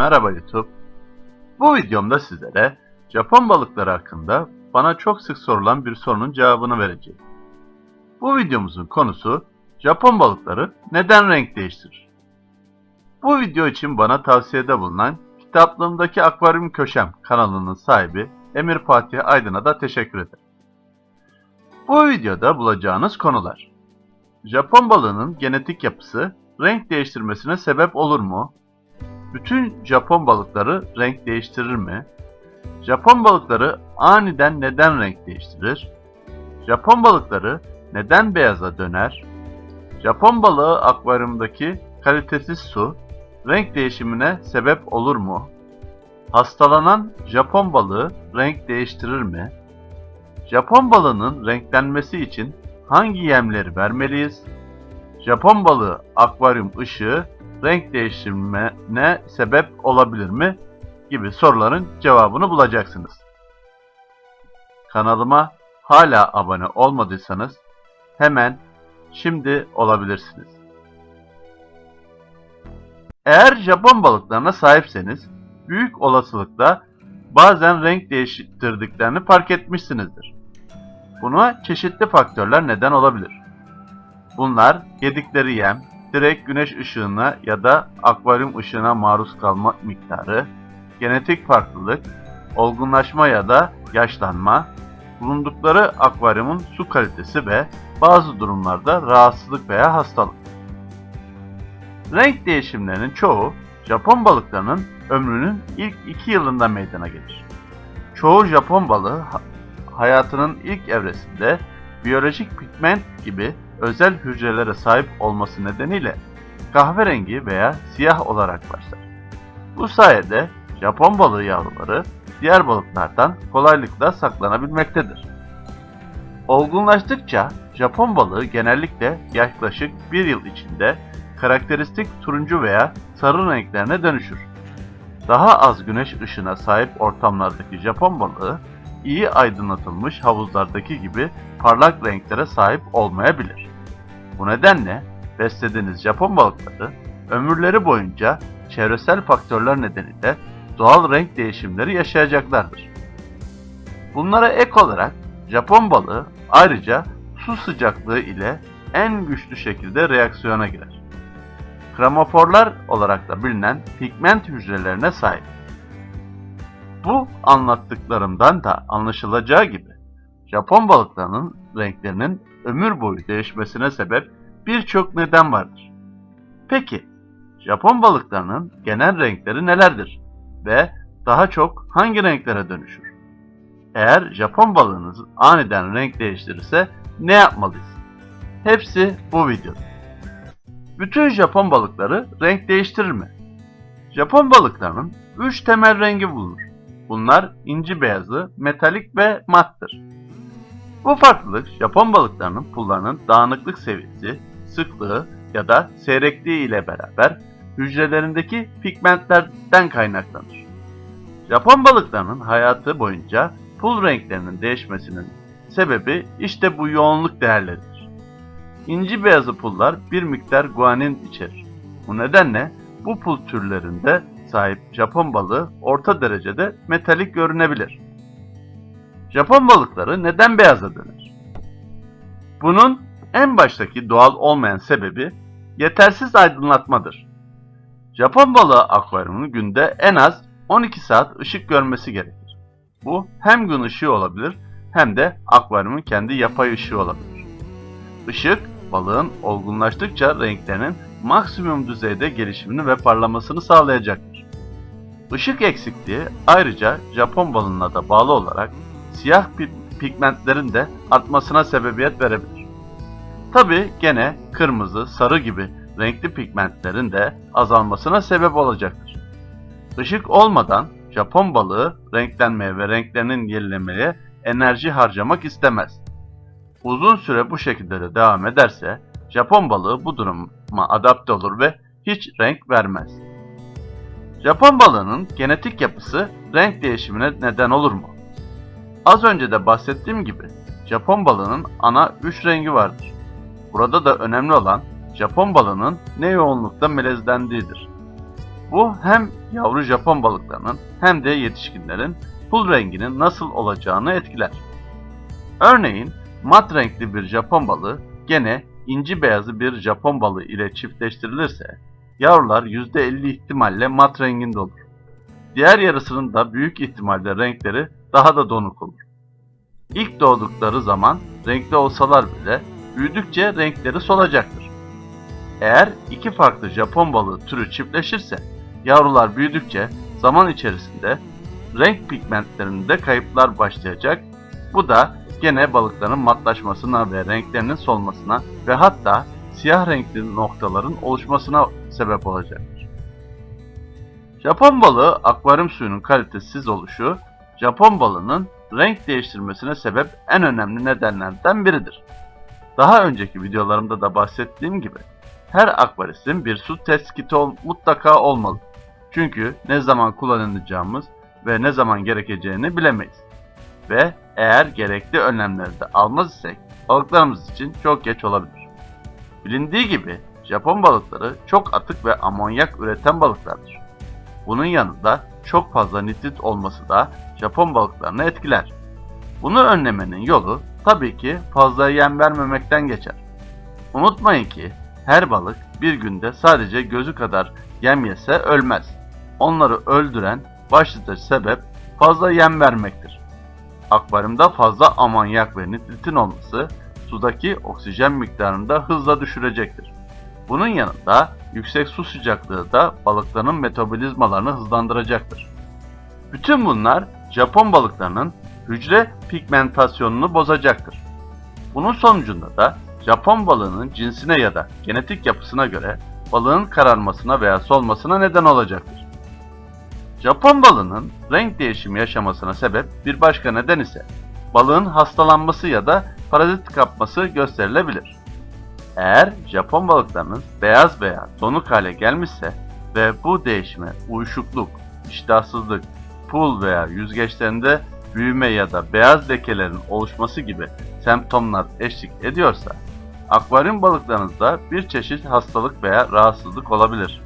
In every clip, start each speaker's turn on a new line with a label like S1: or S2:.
S1: Merhaba YouTube. Bu videomda sizlere Japon balıkları hakkında bana çok sık sorulan bir sorunun cevabını vereceğim. Bu videomuzun konusu Japon balıkları neden renk değiştirir? Bu video için bana tavsiyede bulunan kitaplığımdaki Akvaryum Köşem kanalının sahibi Emir Fatih Aydın'a da teşekkür ederim. Bu videoda bulacağınız konular Japon balığının genetik yapısı renk değiştirmesine sebep olur mu? Bütün Japon balıkları renk değiştirir mi? Japon balıkları aniden neden renk değiştirir? Japon balıkları neden beyaza döner? Japon balığı akvaryumdaki kalitesiz su renk değişimine sebep olur mu? Hastalanan Japon balığı renk değiştirir mi? Japon balığının renklenmesi için hangi yemleri vermeliyiz? Japon balığı akvaryum ışığı renk değiştirmene sebep olabilir mi? gibi soruların cevabını bulacaksınız. Kanalıma hala abone olmadıysanız hemen şimdi olabilirsiniz. Eğer Japon balıklarına sahipseniz büyük olasılıkla bazen renk değiştirdiklerini fark etmişsinizdir. Buna çeşitli faktörler neden olabilir. Bunlar yedikleri yem, direkt güneş ışığına ya da akvaryum ışığına maruz kalma miktarı, genetik farklılık, olgunlaşma ya da yaşlanma, bulundukları akvaryumun su kalitesi ve bazı durumlarda rahatsızlık veya hastalık. Renk değişimlerinin çoğu Japon balıklarının ömrünün ilk iki yılında meydana gelir. Çoğu Japon balığı ha- hayatının ilk evresinde biyolojik pigment gibi özel hücrelere sahip olması nedeniyle kahverengi veya siyah olarak başlar. Bu sayede Japon balığı yavruları diğer balıklardan kolaylıkla saklanabilmektedir. Olgunlaştıkça Japon balığı genellikle yaklaşık bir yıl içinde karakteristik turuncu veya sarı renklerine dönüşür. Daha az güneş ışığına sahip ortamlardaki Japon balığı iyi aydınlatılmış havuzlardaki gibi parlak renklere sahip olmayabilir. Bu nedenle beslediğiniz Japon balıkları ömürleri boyunca çevresel faktörler nedeniyle doğal renk değişimleri yaşayacaklardır. Bunlara ek olarak Japon balığı ayrıca su sıcaklığı ile en güçlü şekilde reaksiyona girer. Kromoforlar olarak da bilinen pigment hücrelerine sahip. Bu anlattıklarımdan da anlaşılacağı gibi Japon balıklarının renklerinin ömür boyu değişmesine sebep birçok neden vardır. Peki, Japon balıklarının genel renkleri nelerdir ve daha çok hangi renklere dönüşür? Eğer Japon balığınız aniden renk değiştirirse ne yapmalıyız? Hepsi bu videoda. Bütün Japon balıkları renk değiştirir mi? Japon balıklarının 3 temel rengi bulunur. Bunlar inci beyazı, metalik ve mattır. Bu farklılık Japon balıklarının pullarının dağınıklık seviyesi, sıklığı ya da seyrekliği ile beraber hücrelerindeki pigmentlerden kaynaklanır. Japon balıklarının hayatı boyunca pul renklerinin değişmesinin sebebi işte bu yoğunluk değerleridir. İnci beyazı pullar bir miktar guanin içerir. Bu nedenle bu pul türlerinde sahip Japon balığı orta derecede metalik görünebilir. Japon balıkları neden beyaza döner? Bunun en baştaki doğal olmayan sebebi yetersiz aydınlatmadır. Japon balığı akvaryumunun günde en az 12 saat ışık görmesi gerekir. Bu hem gün ışığı olabilir hem de akvaryumun kendi yapay ışığı olabilir. Işık balığın olgunlaştıkça renklerinin maksimum düzeyde gelişimini ve parlamasını sağlayacaktır. Işık eksikliği ayrıca Japon balığına da bağlı olarak siyah pi- pigmentlerin de artmasına sebebiyet verebilir. Tabi gene kırmızı, sarı gibi renkli pigmentlerin de azalmasına sebep olacaktır. Işık olmadan Japon balığı renklenmeye ve renklerinin yenilemeye enerji harcamak istemez. Uzun süre bu şekilde de devam ederse Japon balığı bu duruma adapte olur ve hiç renk vermez. Japon balığının genetik yapısı renk değişimine neden olur mu? Az önce de bahsettiğim gibi Japon balığının ana 3 rengi vardır. Burada da önemli olan Japon balığının ne yoğunlukta melezlendiğidir. Bu hem yavru Japon balıklarının hem de yetişkinlerin pul renginin nasıl olacağını etkiler. Örneğin mat renkli bir Japon balığı gene inci beyazı bir Japon balığı ile çiftleştirilirse yavrular %50 ihtimalle mat renginde olur. Diğer yarısının da büyük ihtimalle renkleri daha da donuk olur. İlk doğdukları zaman renkli olsalar bile büyüdükçe renkleri solacaktır. Eğer iki farklı Japon balığı türü çiftleşirse yavrular büyüdükçe zaman içerisinde renk pigmentlerinde kayıplar başlayacak. Bu da gene balıkların matlaşmasına ve renklerinin solmasına ve hatta siyah renkli noktaların oluşmasına sebep olacaktır. Japon balığı akvaryum suyunun kalitesiz oluşu, Japon balığının renk değiştirmesine sebep en önemli nedenlerden biridir. Daha önceki videolarımda da bahsettiğim gibi her akvaristin bir su test kiti mutlaka olmalı. Çünkü ne zaman kullanılacağımız ve ne zaman gerekeceğini bilemeyiz. Ve eğer gerekli önlemleri de almaz isek balıklarımız için çok geç olabilir. Bilindiği gibi Japon balıkları çok atık ve amonyak üreten balıklardır. Bunun yanında çok fazla nitrit olması da Japon balıklarını etkiler. Bunu önlemenin yolu tabii ki fazla yem vermemekten geçer. Unutmayın ki her balık bir günde sadece gözü kadar yem yese ölmez. Onları öldüren başlıca sebep fazla yem vermektir. Akvaryumda fazla amonyak ve nitritin olması sudaki oksijen miktarını da hızla düşürecektir. Bunun yanında yüksek su sıcaklığı da balıkların metabolizmalarını hızlandıracaktır. Bütün bunlar Japon balıklarının hücre pigmentasyonunu bozacaktır. Bunun sonucunda da Japon balığının cinsine ya da genetik yapısına göre balığın kararmasına veya solmasına neden olacaktır. Japon balığının renk değişimi yaşamasına sebep bir başka neden ise balığın hastalanması ya da parazit kapması gösterilebilir. Eğer Japon balıklarınız beyaz veya donuk hale gelmişse ve bu değişime uyuşukluk, iştahsızlık, pul veya yüzgeçlerinde büyüme ya da beyaz lekelerin oluşması gibi semptomlar eşlik ediyorsa, akvaryum balıklarınızda bir çeşit hastalık veya rahatsızlık olabilir.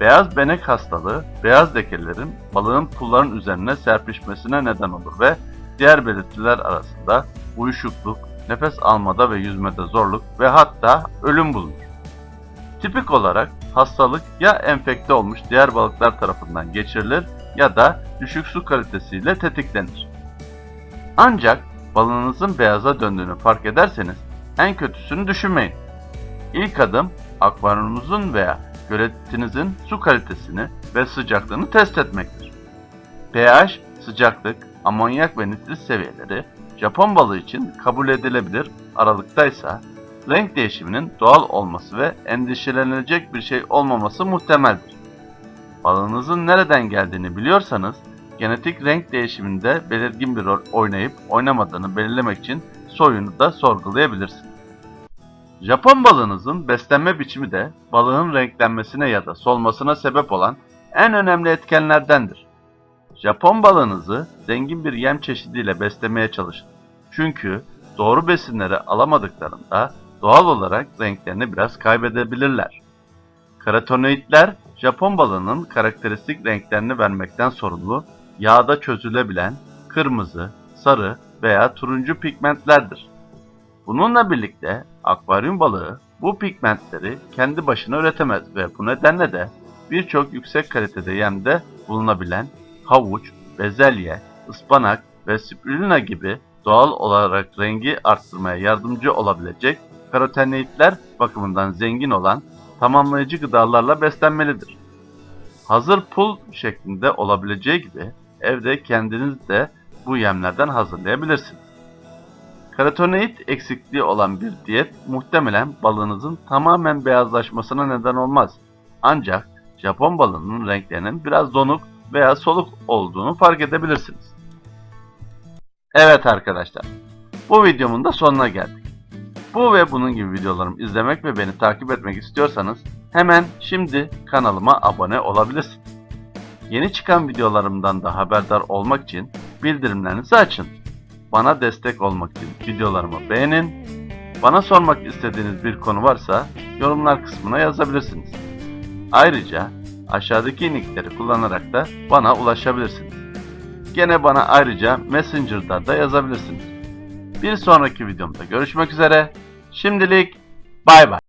S1: Beyaz benek hastalığı, beyaz lekelerin balığın pulların üzerine serpişmesine neden olur ve diğer belirtiler arasında uyuşukluk, nefes almada ve yüzmede zorluk ve hatta ölüm bulunur. Tipik olarak hastalık ya enfekte olmuş diğer balıklar tarafından geçirilir ya da düşük su kalitesiyle tetiklenir. Ancak balığınızın beyaza döndüğünü fark ederseniz en kötüsünü düşünmeyin. İlk adım akvaryumunuzun veya göletinizin su kalitesini ve sıcaklığını test etmektir. pH, sıcaklık, amonyak ve nitrit seviyeleri Japon balığı için kabul edilebilir aralıktaysa renk değişiminin doğal olması ve endişelenilecek bir şey olmaması muhtemeldir. Balığınızın nereden geldiğini biliyorsanız genetik renk değişiminde belirgin bir rol oynayıp oynamadığını belirlemek için soyunu da sorgulayabilirsiniz. Japon balığınızın beslenme biçimi de balığın renklenmesine ya da solmasına sebep olan en önemli etkenlerdendir. Japon balığınızı zengin bir yem çeşidiyle beslemeye çalışın. Çünkü doğru besinleri alamadıklarında doğal olarak renklerini biraz kaybedebilirler. Karotenoidler Japon balığının karakteristik renklerini vermekten sorumlu yağda çözülebilen kırmızı, sarı veya turuncu pigmentlerdir. Bununla birlikte akvaryum balığı bu pigmentleri kendi başına üretemez ve bu nedenle de birçok yüksek kalitede yemde bulunabilen havuç, bezelye, ıspanak ve spirulina gibi doğal olarak rengi arttırmaya yardımcı olabilecek karotenoidler bakımından zengin olan tamamlayıcı gıdalarla beslenmelidir. Hazır pul şeklinde olabileceği gibi evde kendiniz de bu yemlerden hazırlayabilirsiniz. Karotenoid eksikliği olan bir diyet muhtemelen balığınızın tamamen beyazlaşmasına neden olmaz. Ancak Japon balığının renklerinin biraz donuk veya soluk olduğunu fark edebilirsiniz. Evet arkadaşlar, bu videomun da sonuna geldik. Bu ve bunun gibi videolarımı izlemek ve beni takip etmek istiyorsanız hemen şimdi kanalıma abone olabilirsiniz. Yeni çıkan videolarımdan da haberdar olmak için bildirimlerinizi açın. Bana destek olmak için videolarımı beğenin. Bana sormak istediğiniz bir konu varsa yorumlar kısmına yazabilirsiniz. Ayrıca Aşağıdaki linkleri kullanarak da bana ulaşabilirsiniz. Gene bana ayrıca Messenger'da da yazabilirsiniz. Bir sonraki videomda görüşmek üzere. Şimdilik bay bay.